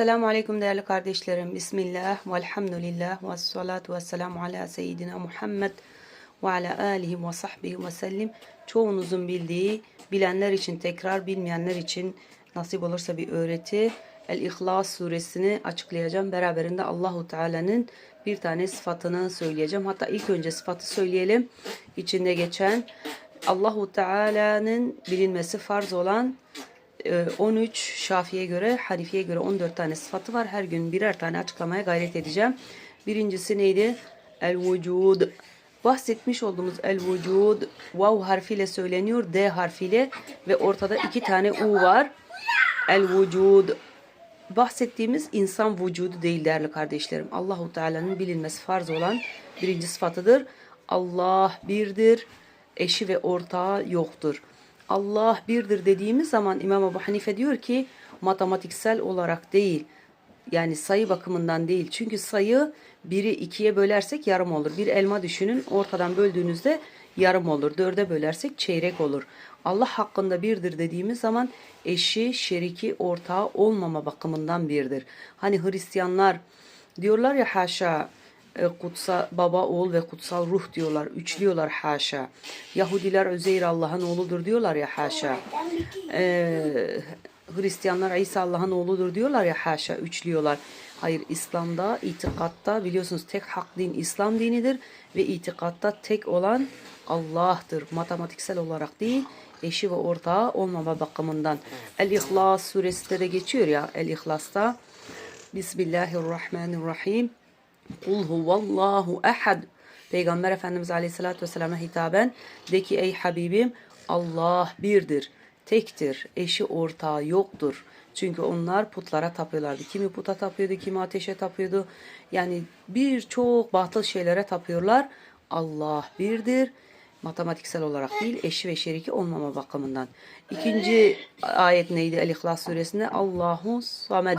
Selamun Aleyküm değerli kardeşlerim. Bismillah ve elhamdülillah ve salatu ve selamu ala seyyidina Muhammed ve ala alihi ve sahbihi ve sellim. Çoğunuzun bildiği, bilenler için tekrar, bilmeyenler için nasip olursa bir öğreti. El-İhlas suresini açıklayacağım. Beraberinde Allahu Teala'nın bir tane sıfatını söyleyeceğim. Hatta ilk önce sıfatı söyleyelim. İçinde geçen Allahu Teala'nın bilinmesi farz olan 13 Şafi'ye göre, Hanifi'ye göre 14 tane sıfatı var. Her gün birer tane açıklamaya gayret edeceğim. Birincisi neydi? El-vücud. Bahsetmiş olduğumuz el-vücud vav harfiyle söyleniyor, D harfiyle ve ortada iki tane U var. El-vücud. Bahsettiğimiz insan vücudu değil değerli kardeşlerim. Allahu Teala'nın bilinmesi farz olan birinci sıfatıdır. Allah birdir, eşi ve ortağı yoktur. Allah birdir dediğimiz zaman İmam Ebu Hanife diyor ki matematiksel olarak değil. Yani sayı bakımından değil. Çünkü sayı biri ikiye bölersek yarım olur. Bir elma düşünün ortadan böldüğünüzde yarım olur. Dörde bölersek çeyrek olur. Allah hakkında birdir dediğimiz zaman eşi, şeriki, ortağı olmama bakımından birdir. Hani Hristiyanlar diyorlar ya haşa kutsal baba oğul ve kutsal ruh diyorlar. Üçlüyorlar haşa. Yahudiler Özeyr Allah'ın oğludur diyorlar ya haşa. Ee, Hristiyanlar İsa Allah'ın oğludur diyorlar ya haşa üçlüyorlar. Hayır İslam'da itikatta biliyorsunuz tek hak din İslam dinidir ve itikatta tek olan Allah'tır. Matematiksel olarak değil eşi ve ortağı olmama bakımından. El-İhlas suresinde de geçiyor ya El-İhlas'ta. Bismillahirrahmanirrahim. Kul huvallahu ehad. Peygamber Efendimiz Aleyhisselatü Vesselam'a hitaben de ki ey Habibim Allah birdir, tektir, eşi ortağı yoktur. Çünkü onlar putlara tapıyorlardı. Kimi puta tapıyordu, kimi ateşe tapıyordu. Yani birçok batıl şeylere tapıyorlar. Allah birdir. Matematiksel olarak değil, eşi ve şeriki olmama bakımından. İkinci ayet neydi El-İhlas suresinde? Allahu samed.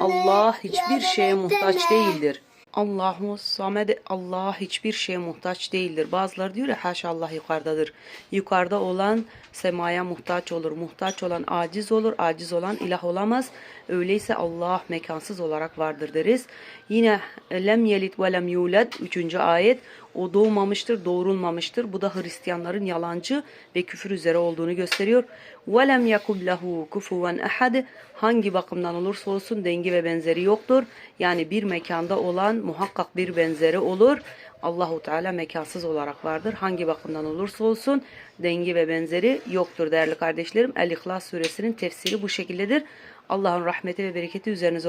Allah hiçbir şeye muhtaç değildir. Allahu samed Allah hiçbir şeye muhtaç değildir. Bazıları diyor ya haşa Allah yukarıdadır. Yukarıda olan semaya muhtaç olur. Muhtaç olan aciz olur. Aciz olan ilah olamaz. Öyleyse Allah mekansız olarak vardır deriz. Yine lem yelit ve lem yulad 3. ayet. O doğmamıştır, doğurulmamıştır. Bu da Hristiyanların yalancı ve küfür üzere olduğunu gösteriyor. وَلَمْ يَكُبْ لَهُ كُفُوًا اَحَدٍ Hangi bakımdan olursa olsun dengi ve benzeri yoktur. Yani bir mekanda olan muhakkak bir benzeri olur. Allahu Teala mekansız olarak vardır. Hangi bakımdan olursa olsun dengi ve benzeri yoktur değerli kardeşlerim. El-İhlas suresinin tefsiri bu şekildedir. Allah'ın rahmeti ve bereketi üzerinize